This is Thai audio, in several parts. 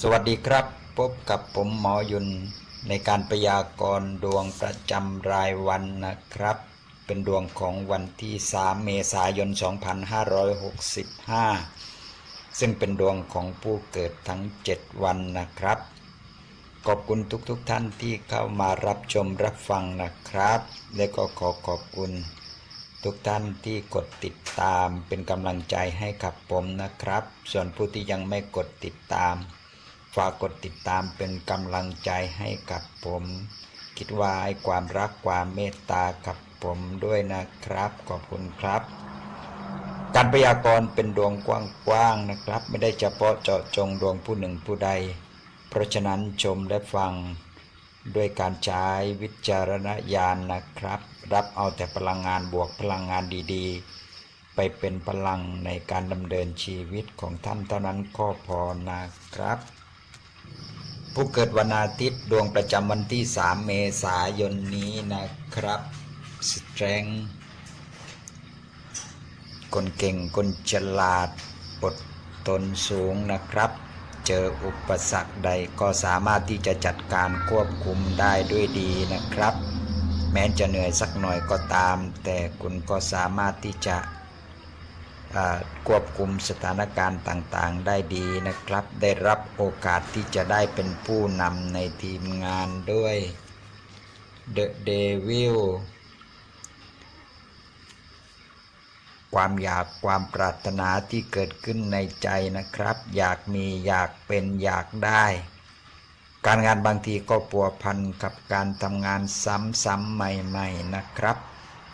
สวัสดีครับ พบกับผมหมอยุนในการพยากรณ์ดวงประจำรายวันนะครับ เป็นดวงของวันที่ 3 เมษายน 2565 ซึ่งเป็นดวงของผู้เกิดทั้ง 7 วันนะครับ ขอบคุณทุกๆทท่านที่เข้ามารับชมรับฟังนะครับ และก็ขอขอบคุณทุกท่านที่กดติดตามเป็นกำลังใจให้กับผมนะครับ ส่วนผู้ที่ยังไม่กดติดตาม ฝากกดติดตามเป็นกำลังใจให้กับผม คิดว่าให้ความรักความเมตตากับผมด้วยนะครับ ขอบคุณครับ การพยากรณ์เป็นดวงกว้างๆนะครับ ไม่ได้เฉพาะเจาะจงดวงผู้หนึ่งผู้ใด เพราะฉะนั้นชมและฟังด้วยการใช้วิจารณญาณนะครับ รับเอาแต่พลังงานบวกพลังงานดีๆ ไปเป็นพลังในการดำเนินชีวิตของท่านเท่านั้นก็พอนะครับ ผู้เกิดวันอาทิตย์ดวงประจำวันที่ 3 เมษายนนี้นะครับสเตรงคนเก่งคนฉลาดอดทนสูงนะครับ เจออุปสรรคใดก็สามารถที่จะจัดการควบคุมได้ด้วยดีนะครับ แม้จะเหนื่อยสักหน่อยก็ตาม แต่คุณก็สามารถที่จะ ควบคุมสถานการณ์ต่างๆ ได้ดีนะครับ ได้รับโอกาสที่จะได้เป็นผู้นำในทีมงานด้วย The Devil ความอยากความปรารถนาที่เกิดขึ้นในใจนะครับ อยากมีอยากเป็นอยากได้ การงานบางทีก็ปัวพันกับการทำงานซ้ำๆใหม่ ๆนะครับ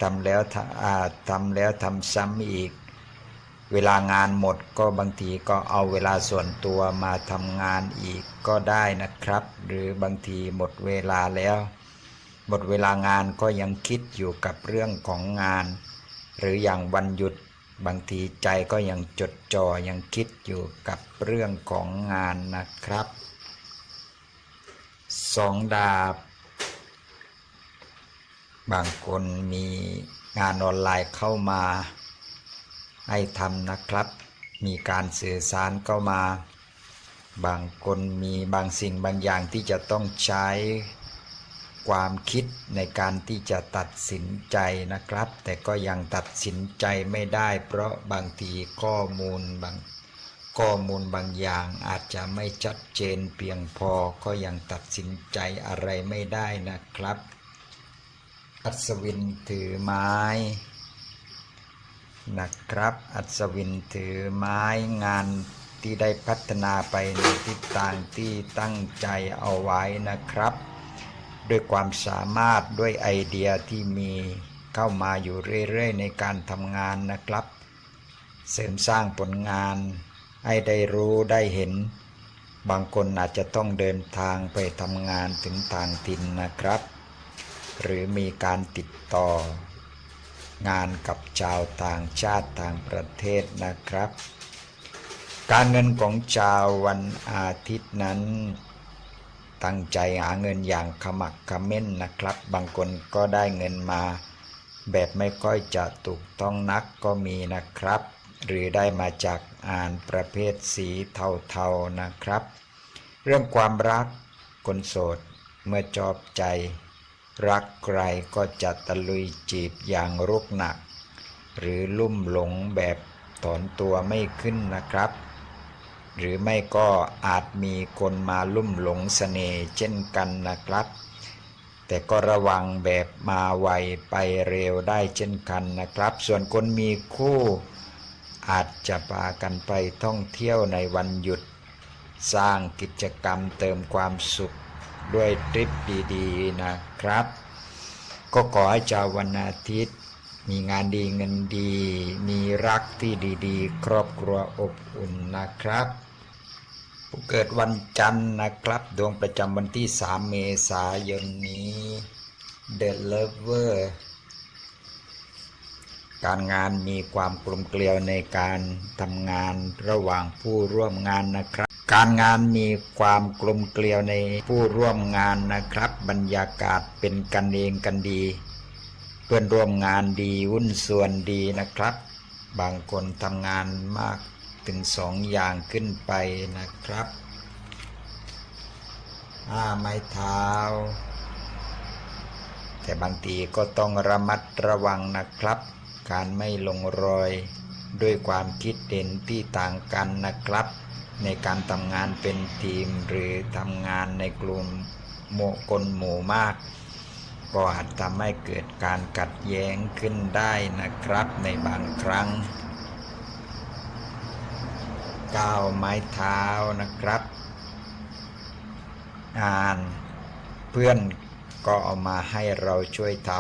ทำแล้วทำอ่าทำแล้วทำซ้ำอีก เวลางานหมดก็บางทีก็เอาเวลาส่วนตัวมาทำงานอีกก็ได้นะครับ หรือบางทีหมดเวลาแล้ว หมดเวลางานก็ยังคิดอยู่กับเรื่องของงาน หรืออย่างวันหยุดบางทีใจก็ยังจดจ่อยังคิดอยู่กับเรื่องของงานนะครับสองดาบบางคนมีงานออนไลน์เข้ามา ให้ทำนะครับ มีการสื่อสารเข้ามา บางคนมีบางสิ่งบางอย่างที่จะต้องใช้ความคิดในการที่จะตัดสินใจนะครับ แต่ก็ยังตัดสินใจไม่ได้ เพราะบางทีข้อมูลบางข้อมูลบางอย่างอาจจะไม่ชัดเจนเพียงพอก็ยังตัดสินใจอะไรไม่ได้นะครับ อัศวินถือไม้ นะครับ อัศวินถือไม้งานที่ได้พัฒนาไปในทิศทางที่ตั้งใจเอาไว้นะครับ ด้วยความสามารถด้วยไอเดียที่มีเข้ามาอยู่เรื่อยๆ ในการทำงานนะครับ เสริมสร้างผลงาน ให้ได้รู้ได้เห็น บางคนอาจจะต้องเดินทางไปทำงานถึงทางถิ่นนะครับ หรือมีการติดต่อ งานกับชาวต่างชาติต่างประเทศนะครับ การเงินของชาววันอาทิตย์นั้น ตั้งใจหาเงินอย่างขมักเขม้นนะครับ บางคนก็ได้เงินมา แบบไม่ค่อยจะถูกต้องนักก็มีนะครับ หรือได้มาจากอ่านประเภทสีเทาๆนะครับ เรื่องความรักคนโสดเมื่อจอบใจ รักใครก็จะตะลุยจีบอย่างรุกหนัก หรือลุ่มหลงแบบถอนตัวไม่ขึ้นนะครับ หรือไม่ก็อาจมีคนมาลุ่มหลงเสน่ห์เช่นกันนะครับ แต่ก็ระวังแบบมาไวไปเร็วได้เช่นกันนะครับ ส่วนคนมีคู่ อาจจะพากันไปท่องเที่ยวในวันหยุด สร้างกิจกรรมเติมความสุข ด้วยทริปดีๆนะครับ ก็ขอให้ชาววันอาทิตย์ มีงานดีเงินดี มีรักที่ดีๆ ครอบครัวอบอุ่นนะครับ ผู้เกิดวันจันทร์นะครับ ดวงประจำวันที่ 3 เมษายนนี้ The Lover การงานมีความกลมเกลียวในการทำงานระหว่างผู้ร่วมงานนะครับ การงานมีความกลมเกลียวในผู้ร่วมงานนะครับ บรรยากาศเป็นกันเองกันดี เพื่อนร่วมงานดีวุ่นส่วนดีนะครับ บางคนทำงานมากถึงสองอย่างขึ้นไปนะครับห้าไม้เท้า แต่บางทีก็ต้องระมัดระวังนะครับ การไม่ลงรอยด้วยความคิดเห็นที่ต่างกันนะครับ ในการทำงานเป็นทีมหรือทำงานในกลุ่มหมู่คนหมู่มาก ก็อาจทำให้เกิดการกัดแย้งขึ้นได้นะครับในบางครั้งก้าวไม้เท้านะครับงานเพื่อนก็เอามาให้เราช่วยท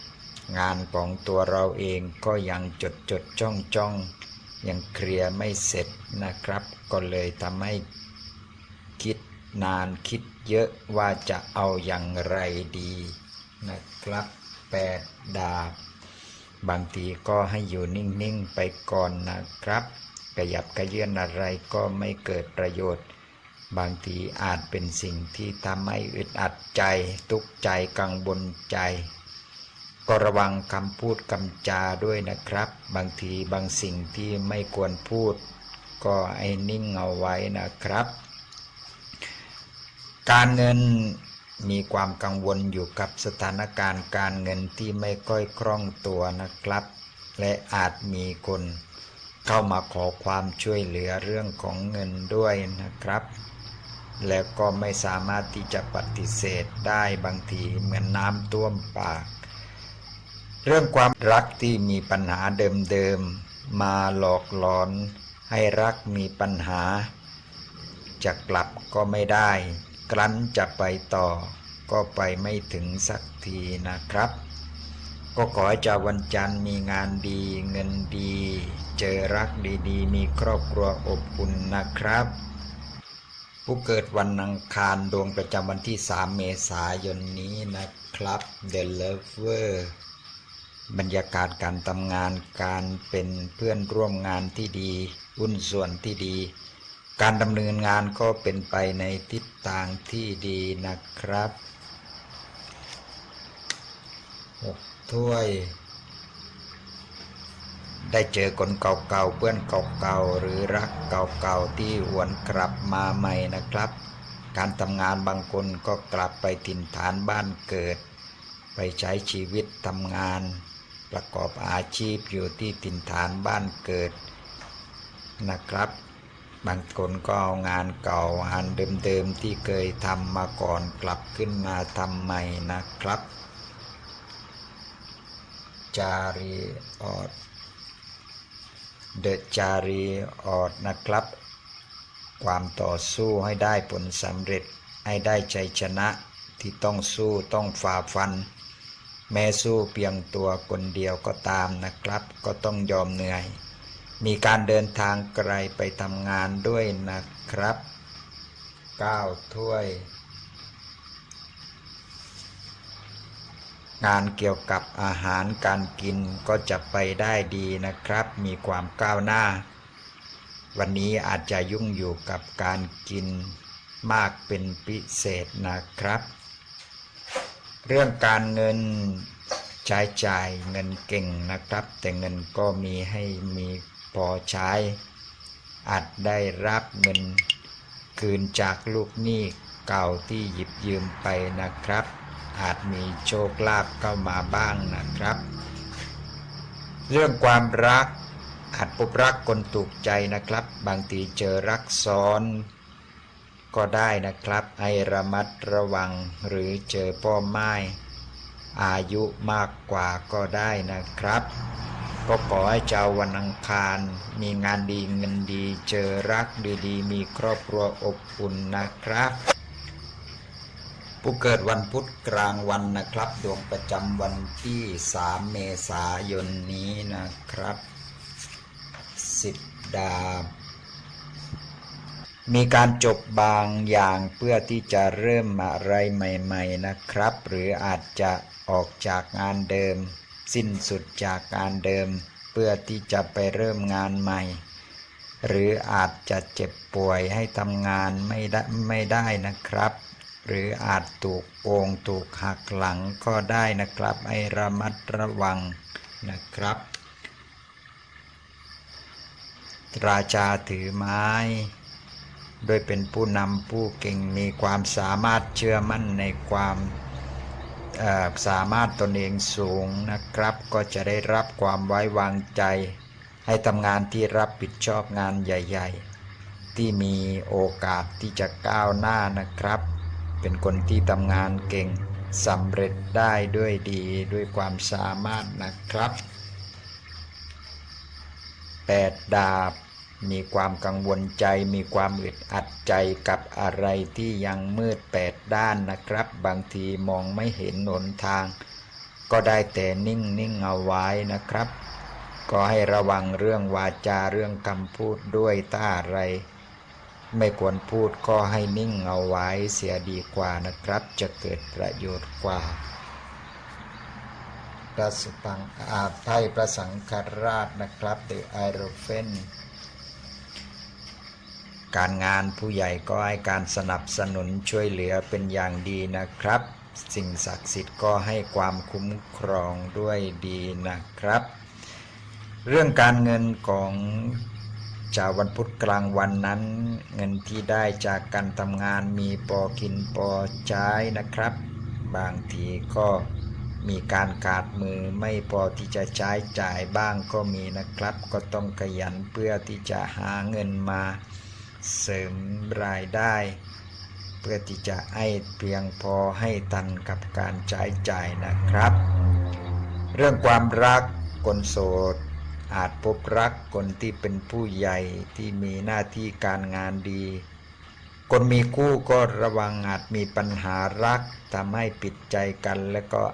ำงานของตัวเราเองก็ยังจดจดจ้องจ้อง ยังเคลียร์ไม่เสร็จนะครับ ก็เลยทำให้คิดนานคิดเยอะว่าจะเอาอย่างไรดีนะครับแปดดาบบางทีก็ให้อยู่นิ่งๆไปก่อนนะครับ ขยับกระเยื่อนอะไรก็ไม่เกิดประโยชน์ บางทีอาจเป็นสิ่งที่ทำให้อึดอัดใจ ทุกข์ใจกังวลใจ ก็ระวังคำพูดคำจาด้วยนะครับ บางทีบางสิ่งที่ไม่ควรพูด ก็ไอ้นิ่งเอาไว้นะครับ การเงินมีความกังวลอยู่กับสถานการณ์การเงินที่ไม่ค่อยคล่องตัวนะครับ และอาจมีคนเข้ามาขอความช่วยเหลือเรื่องของเงินด้วยนะครับ แล้วก็ไม่สามารถที่จะปฏิเสธได้บางทีเหมือนน้ำท่วมปาก เรื่องความรักที่มีปัญหาเดิมๆ มาหลอกหลอนให้รักมีปัญหา จะกลับก็ไม่ได้ ครั้นจะไปต่อ ก็ไปไม่ถึงสักทีนะครับ ก็ขอให้เจาวันจันทร์มีงานดีเงินดี เจอรักดีๆ มีครอบครัวอบอุ่นนะครับ ผู้เกิดวันอังคารดวงประจำวันที่ 3 เมษายนนี้นะครับ The Lover บรรยากาศการทำงาน การเป็นเพื่อนร่วมงานที่ดีหุ้นส่วนที่ดี การดำเนินงานก็เป็นไปในทิศทางที่ดีนะครับหกถ้วย ได้เจอคนเก่าๆเพื่อนเก่าๆหรือรักเก่าๆที่หวนกลับมาใหม่นะครับ การทำงานบางคนก็กลับไปถิ่นฐานบ้านเกิด ไปใช้ชีวิตทำงาน ประกอบอาชีพอยู่ที่ถิ่นฐานบ้านเกิดนะครับ บางคนก็เอางานเก่างานเดิมๆที่เคยทำมาก่อนกลับขึ้นมาทำใหม่นะครับ จารีออดเดจารีออดนะครับ ความต่อสู้ให้ได้ผลสำเร็จให้ได้ใจชนะที่ต้องสู้ต้องฝ่าฟัน แม้สู้เพียงตัวคนเดียวก็ตามนะครับ ก็ต้องยอมเหนื่อย มีการเดินทางไกลไปทำงานด้วยนะครับ9ถ้วย งานเกี่ยวกับอาหารการกินก็จะไปได้ดีนะครับ มีความก้าวหน้า วันนี้อาจจะยุ่งอยู่กับการกินมากเป็นพิเศษนะครับ เรื่องการเงินใช้จ่ายเงินเก่งนะครับ แต่เงินก็มีให้มีพอใช้ อาจได้รับเงินคืนจากลูกหนี้เก่าที่หยิบยืมไปนะครับ อาจมีโชคลาภเข้ามาบ้างนะครับ เรื่องความรักอาจพบรักคนถูกใจนะครับ บางทีเจอรักซ้อน ก็ได้นะครับให้ระมัดระวังหรือเจอพ่อไม้อายุมากกว่าก็ได้นะครับ ก็ขอให้เจ้าวันอังคาร มีงานดีเงินดี เจอรักดีๆ มีครอบครัวอบอุ่นนะครับ ผู้เกิดวันพุธกลางวันนะครับ ดวงประจำวันที่ 3 เมษายนนี้นะครับ สิบดาบ มีการจบบางอย่างเพื่อที่จะเริ่มอะไรใหม่ ๆนะครับ หรืออาจจะออกจากงานเดิม สิ้นสุดจากงานเดิม เพื่อที่จะไปเริ่มงานใหม่ หรืออาจจะเจ็บป่วยให้ทำงานไม่ได้ไม่ได้นะครับ หรืออาจถูกโกงถูกหักหลังก็ได้นะครับให้ระมัดระวังนะครับราชาถือไม้ โดยเป็นผู้นำผู้เก่งมีความสามารถเชื่อมั่นในความสามารถตนเองสูงนะครับ ก็จะได้รับความไว้วางใจ ให้ทำงานที่รับผิดชอบงานใหญ่ ๆ ที่มีโอกาสที่จะก้าวหน้านะครับ เป็นคนที่ทำงานเก่งสำเร็จได้ด้วยดีด้วยความสามารถนะครับแปดดาบ มีความกังวลใจ มีความอึดอัดใจกับอะไรที่ยังมืดแปดด้านนะครับ บางทีมองไม่เห็นหนทาง ก็ได้แต่นิ่งนิ่งเอาไว้นะครับ ก็ให้ระวังเรื่องวาจาเรื่องคำพูดด้วยถ้าอะไร ไม่ควรพูดก็ให้นิ่งเอาไว้เสียดีกว่านะครับ จะเกิดประโยชน์กว่าพระสุปังอาไพ่พระสังฆราชนะครับเดอะไอโรเฟน การงานผู้ใหญ่ก็ให้การสนับสนุนช่วยเหลือเป็นอย่างดีนะครับ สิ่งศักดิ์สิทธิ์ก็ให้ความคุ้มครองด้วยดีนะครับ เรื่องการเงินของชาววันพุธกลางวันนั้น เงินที่ได้จากการทำงานมีพอกินพอใช้นะครับ บางทีก็มีการขาดมือไม่พอที่จะใช้จ่ายบ้างก็มีนะครับ ก็ต้องขยันเพื่อที่จะหาเงินมา เสริมรายได้ เพื่อที่จะให้เพียงพอให้ทันกับการใช้จ่ายนะครับ เรื่องความรักคนโสดอาจพบรักคนที่เป็นผู้ใหญ่ที่มีหน้าที่การงานดี คนมีคู่ก็ระวังอาจมีปัญหารักทำให้ปิดใจกันและก็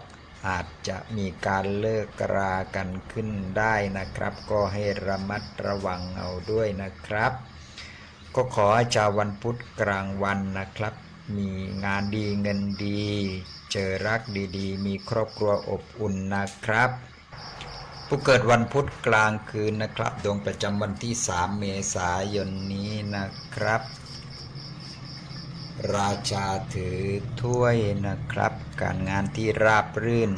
อาจจะมีการเลิกรากันขึ้นได้นะครับ ก็ให้ระมัดระวังเอาด้วยนะครับ ก็ขอให้ชาววันพุธกลางวันนะครับ มีงานดีเงินดี เจอรักดีๆ มีครอบครัวอบอุ่นนะครับ ผู้เกิดวันพุธกลางคืนนะครับ ดวงประจำวันที่ 3 เมษายนนี้นะครับ ราชาถือถ้วยนะครับ การงานที่ราบรื่น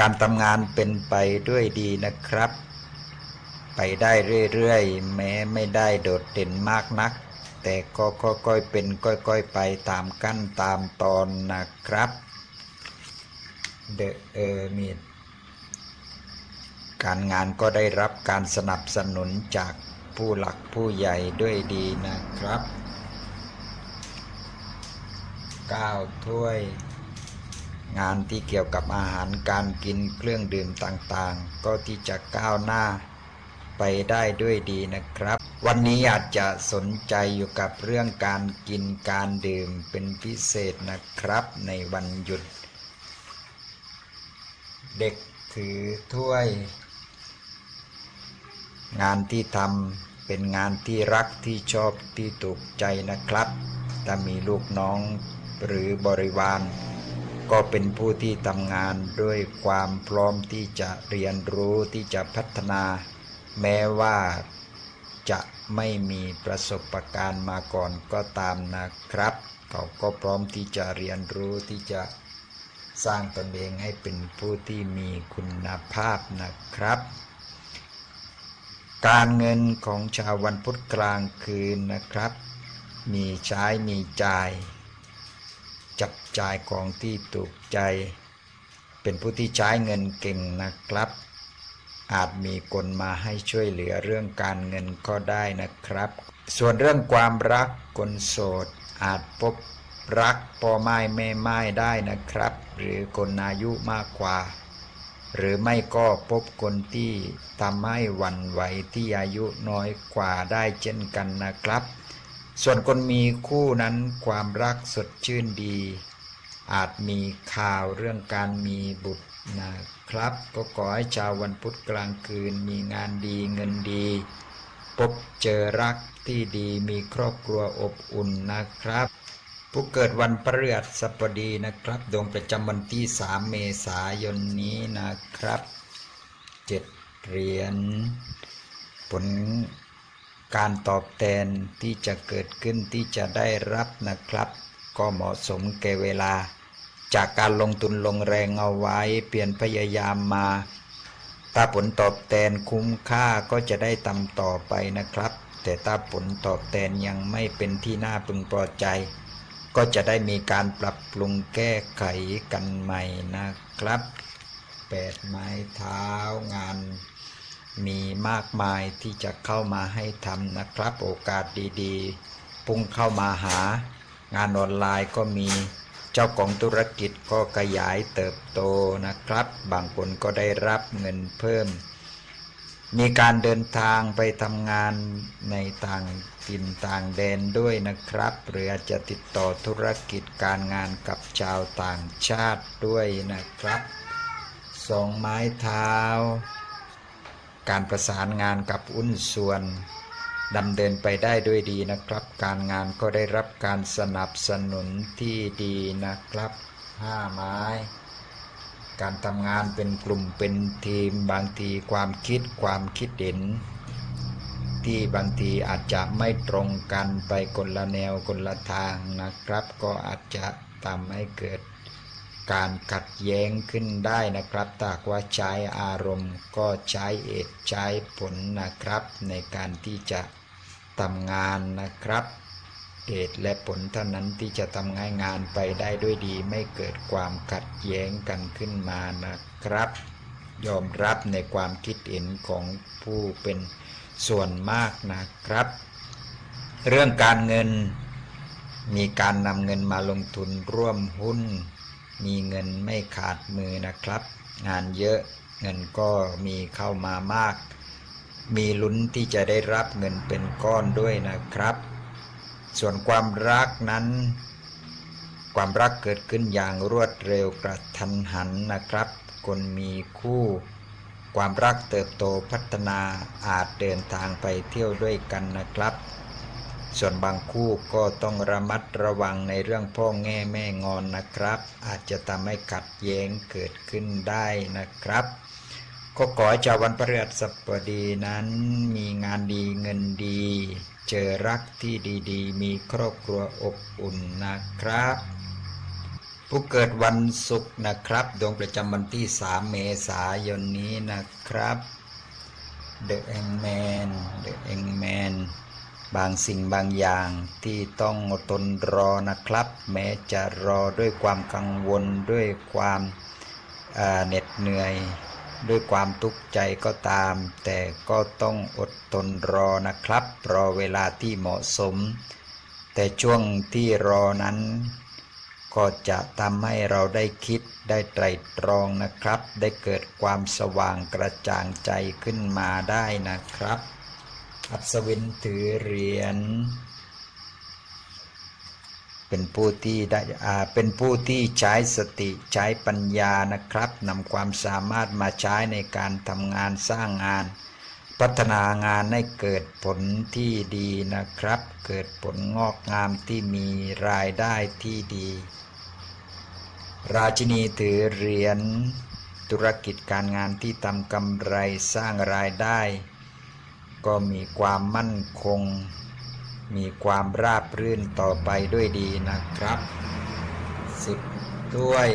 การทำงานเป็นไปด้วยดีนะครับ ไปได้เรื่อยๆ แม้ไม่ได้โดดเด่นมากนัก แต่ก็ค่อยๆเป็นค่อยๆไปตามขั้นตามตอนนะครับ The Hermit การงานก็ได้รับการสนับสนุนจากผู้หลักผู้ใหญ่ด้วยดีนะครับ 9 ถ้วย งานที่เกี่ยวกับอาหารการกินเครื่องดื่มต่างๆ ก็ที่จะก้าวหน้า ไปได้ด้วยดีนะครับ วันนี้อาจจะสนใจอยู่กับเรื่องการกินการดื่มเป็นพิเศษนะครับ ในวันหยุด เด็กถือถ้วย งานที่ทำเป็นงานที่รักที่ชอบที่ถูกใจนะครับถ้ามีลูกน้องหรือบริวารก็เป็นผู้ที่ทำงานด้วยความพร้อมที่จะเรียนรู้ที่จะพัฒนา แม้ว่าจะไม่มีประสบการณ์มาก่อนก็ตามนะครับ เขาก็พร้อมที่จะเรียนรู้ที่จะสร้างตนเองให้เป็นผู้ที่มีคุณภาพนะครับ การเงินของชาววันพุธกลางคืนนะครับ มีใช้มีจ่าย จับจ่ายของที่ถูกใจ เป็นผู้ที่ใช้เงินเก่งนะครับ อาจมีคนมาให้ช่วยเหลือเรื่องการเงินก็ได้นะครับ ส่วนเรื่องความรักคนโสด อาจพบรักพ่อไม้แม่ไม้ได้นะครับ หรือคนอายุมากกว่า หรือไม่ก็พบคนที่ทำให้หวันไหวที่อายุน้อยกว่าได้เช่นกันนะครับ ส่วนคนมีคู่นั้นความรักสดชื่นดี อาจมีข่าวเรื่องการมีบุตร นะครับ ก็ขอให้ชาววันพุธกลางคืนมีงานดีเงินดี พบเจอรักที่ดีมีครอบครัวอบอุ่นนะครับ ผู้เกิดวันพฤหัสบดีนะครับ ดวงประจำวันที่ 3 เมษายนนี้นะครับเจ็ดเหรียญผลการตอบแทนที่จะเกิดขึ้นที่จะได้รับนะครับ ก็เหมาะสมแก่เวลา จากการลงทุนลงแรงเอาไว้ เปลี่ยนพยายามมา ถ้าผลตอบแทนคุ้มค่าก็จะได้ทำต่อไปนะครับ แต่ถ้าผลตอบแทนยังไม่เป็นที่น่าพึงพอใจ ก็จะได้มีการปรับปรุงแก้ไขกันใหม่นะครับแปดไม้เท้างานมีมากมายที่จะเข้ามาให้ทำนะครับ โอกาสดีๆ พุ่งเข้ามาหางานออนไลน์ก็มี เจ้าของธุรกิจก็ขยายเติบโตนะครับ บางคนก็ได้รับเงินเพิ่ม มีการเดินทางไปทำงานในต่างถิ่นต่างแดนด้วยนะครับ หรืออาจจะติดต่อธุรกิจการงานกับชาวต่างชาติด้วยนะครับสองไม้เท้า การประสานงานกับอุ้นส่วน ดำเนินไปได้ด้วยดีนะครับ การงานก็ได้รับการสนับสนุนที่ดีนะครับห้าไม้ การทำงานเป็นกลุ่มเป็นทีมบางทีความคิดความคิดเห็น ที่บางทีอาจจะไม่ตรงกันไปคนละแนวคนละทางนะครับ ก็อาจจะทำให้เกิดการขัดแย้งขึ้นได้นะครับถ้าว่าใช้อารมณ์ก็ใช้เหตุใช้ผลนะครับ ในการที่จะ ทำงานนะครับเหตุและผลเท่านั้นที่จะทำให้งานไปได้ด้วยดีไม่เกิดความขัดแย้งกันขึ้นมานะครับ ยอมรับในความคิดเห็นของผู้เป็นส่วนมากนะครับ เรื่องการเงิน มีการนำเงินมาลงทุนร่วมหุ้น มีเงินไม่ขาดมือนะครับ งานเยอะเงินก็มีเข้ามามาก มีลุ้นที่จะได้รับเงินเป็นก้อนด้วยนะครับ ส่วนความรักนั้น ความรักเกิดขึ้นอย่างรวดเร็วกระทันหันนะครับ คนมีคู่ ความรักเติบโตพัฒนาอาจเดินทางไปเที่ยวด้วยกันนะครับ ส่วนบางคู่ก็ต้องระมัดระวังในเรื่องพ่อแง่แม่งอนนะครับ อาจจะทำให้ขัดแย้งเกิดขึ้นได้นะครับ ก็ขอให้ชาววันพฤหัสบดีนั้น มีงานดีเงินดี เจอรักที่ดีๆ มีครอบครัวอบอุ่นนะครับ ผู้เกิดวันศุกร์นะครับ ดวงประจำวันที่ 3 เมษายนนี้นะครับ The Hangman The Hangman บางสิ่งบางอย่างที่ต้องอดทนรอนะครับ แม้จะรอด้วยความกังวลด้วยความเหน็ดเหนื่อย ด้วยความทุกข์ใจก็ตาม แต่ก็ต้องอดทนรอนะครับ รอเวลาที่เหมาะสม แต่ช่วงที่รอนั้น ก็จะทำให้เราได้คิดได้ไตรตรองนะครับ ได้เกิดความสว่างกระจ่างใจขึ้นมาได้นะครับ อัศวินถือเหรียญ เป็นผู้ที่ได้อ่าเป็นผู้ที่ใช้สติใช้ปัญญานะครับนำความสามารถมาใช้ในการทำงานสร้างงาน พัฒนางานให้เกิดผลที่ดีนะครับ เกิดผลงอกงามที่มีรายได้ที่ดี ราชินีถือเหรียญธุรกิจการงานที่ทำกำไรสร้างรายได้ ก็มีความมั่นคง มีความราบรื่นต่อไปด้วยดีนะครับสิบด้วย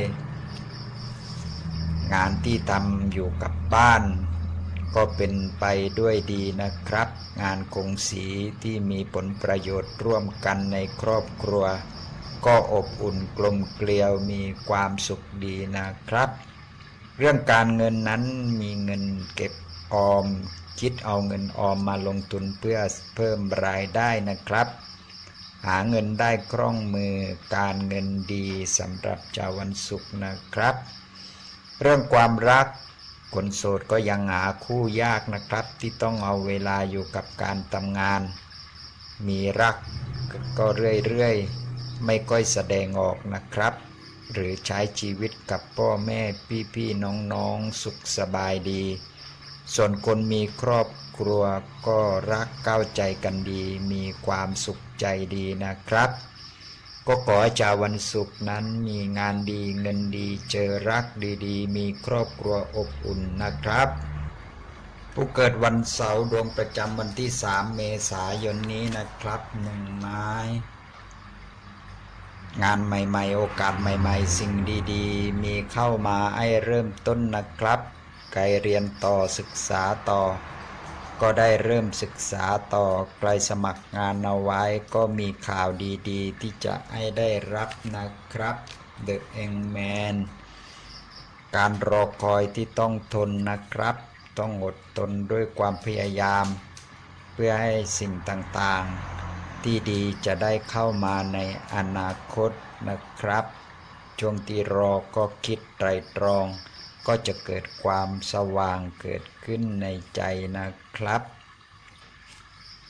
งานที่ทำอยู่กับบ้าน ก็เป็นไปด้วยดีนะครับ งานคงสีที่มีผลประโยชน์ร่วมกันในครอบครัว ก็อบอุ่นกลมเกลียวมีความสุขดีนะครับ เรื่องการเงินนั้นมีเงินเก็บออม คิดเอาเงินออมมาลงทุนเพื่อเพิ่มรายได้นะครับ หาเงินได้คล่องมือการเงินดีสำหรับชาววันศุกร์นะครับ เรื่องความรักคนโสดก็ยังหาคู่ยากนะครับ ที่ต้องเอาเวลาอยู่กับการทำงาน มีรักก็เรื่อยๆ ไม่ค่อยแสดงออกนะครับ หรือใช้ชีวิตกับพ่อแม่พี่ๆน้องๆสุขสบายดี ส่วนคนมีครอบครัวก็รักเข้าใจกันดี มีความสุขใจดีนะครับ ก็ขอให้ชาววันศุกร์นั้นมีงานดีเงินดี เจอรักดีๆ มีครอบครัวอบอุ่นนะครับ ผู้เกิดวันเสาร์ดวงประจำวันที่ 3 เมษายนนี้นะครับหนึ่งไม้งานใหม่ ๆ โอกาสใหม่ ๆ สิ่งดี ๆ มีเข้ามาให้เริ่มต้นนะครับ ไกลเรียนต่อศึกษาต่อ ก็ได้เริ่มศึกษาต่อใครสมัครงานเอาไว้ก็มีข่าวดีๆ ที่จะให้ได้รับนะครับ The Hangman การรอคอยที่ต้องทนนะครับ ต้องอดทนด้วยความพยายาม เพื่อให้สิ่งต่างๆ ที่ดีจะได้เข้ามาในอนาคตนะครับ ช่วงที่รอก็คิดไตรตรอง ก็จะเกิดความสว่างเกิดขึ้นในใจนะครับ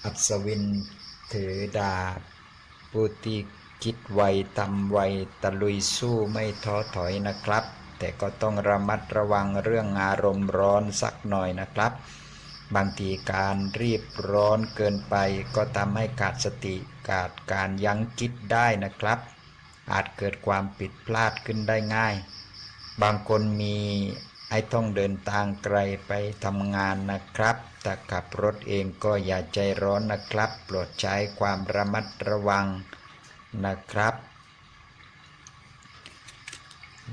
อัศวินถือดาบผู้ที่คิดไวทำไวตะลุยสู้ไม่ท้อถอยนะครับ แต่ก็ต้องระมัดระวังเรื่องอารมณ์ร้อนสักหน่อยนะครับ บางทีการรีบร้อนเกินไป ก็ทำให้ขาดสติขาดการยั้งคิดได้นะครับ อาจเกิดความผิดพลาดขึ้นได้ง่าย บางคนมีไอ้ต้องเดินทางไกลไปทำงานนะครับแต่ขับรถเองก็อย่าใจร้อนนะครับ โปรดใช้ความระมัดระวังนะครับ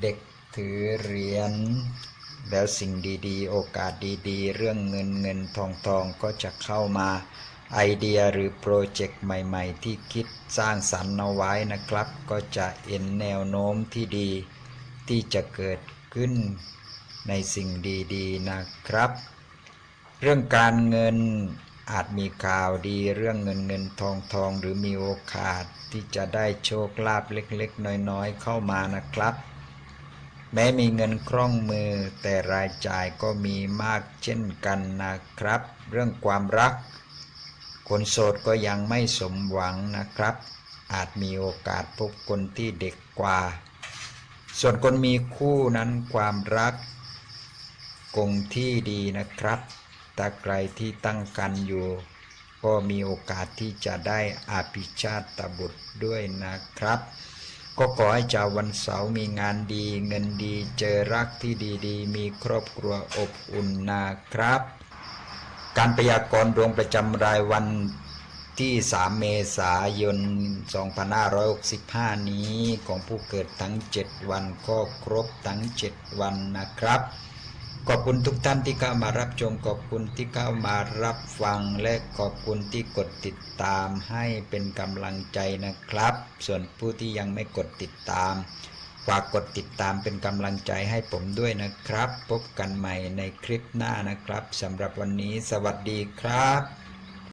เด็กถือเหรียญแล้วสิ่งดีๆ โอกาสดีๆ เรื่องเงินเงินทองทองก็จะเข้ามาไอเดียหรือโปรเจกต์ใหม่ ๆ ที่คิดสร้างสรรค์เอาไว้นะครับ ก็จะเห็นแนวโน้มที่ดี ที่จะเกิดขึ้นในสิ่งดีๆนะครับ เรื่องการเงินอาจมีข่าวดีเรื่องเงินเงินทองทองหรือมีโอกาสที่จะได้โชคลาภเล็กๆ น้อยๆ เข้ามานะครับ แม้มีเงินคล่องมือแต่รายจ่ายก็มีมากเช่นกันนะครับ เรื่องความรัก คนโสดก็ยังไม่สมหวังนะครับ อาจมีโอกาสพบคนที่เด็กกว่า ส่วนคนมีคู่นั้นความรักคงที่ดีนะครับแต่ใครที่ตั้งกันอยู่ ก็มีโอกาสที่จะได้อาภิชาตบุตรด้วยนะครับ ก็ขอให้ชาววันเสาร์มีงานดี เงินดีเจอรักที่ดีๆ มีครอบครัวอบอุ่นนะครับ การพยากรณ์ดวงประจำรายวัน ที่ 3 เมษายน 2565 นี้ของผู้เกิดทั้ง 7 วันก็ครบทั้ง 7 วันนะครับ ขอบคุณทุกท่านที่เข้ามารับชม ขอบคุณที่เข้ามารับฟัง และขอบคุณที่กดติดตามให้เป็นกำลังใจนะครับ ส่วนผู้ที่ยังไม่กดติดตาม ฝากกดติดตามเป็นกำลังใจให้ผมด้วยนะครับ พบกันใหม่ในคลิปหน้านะครับสำหรับวันนี้ สวัสดีครับ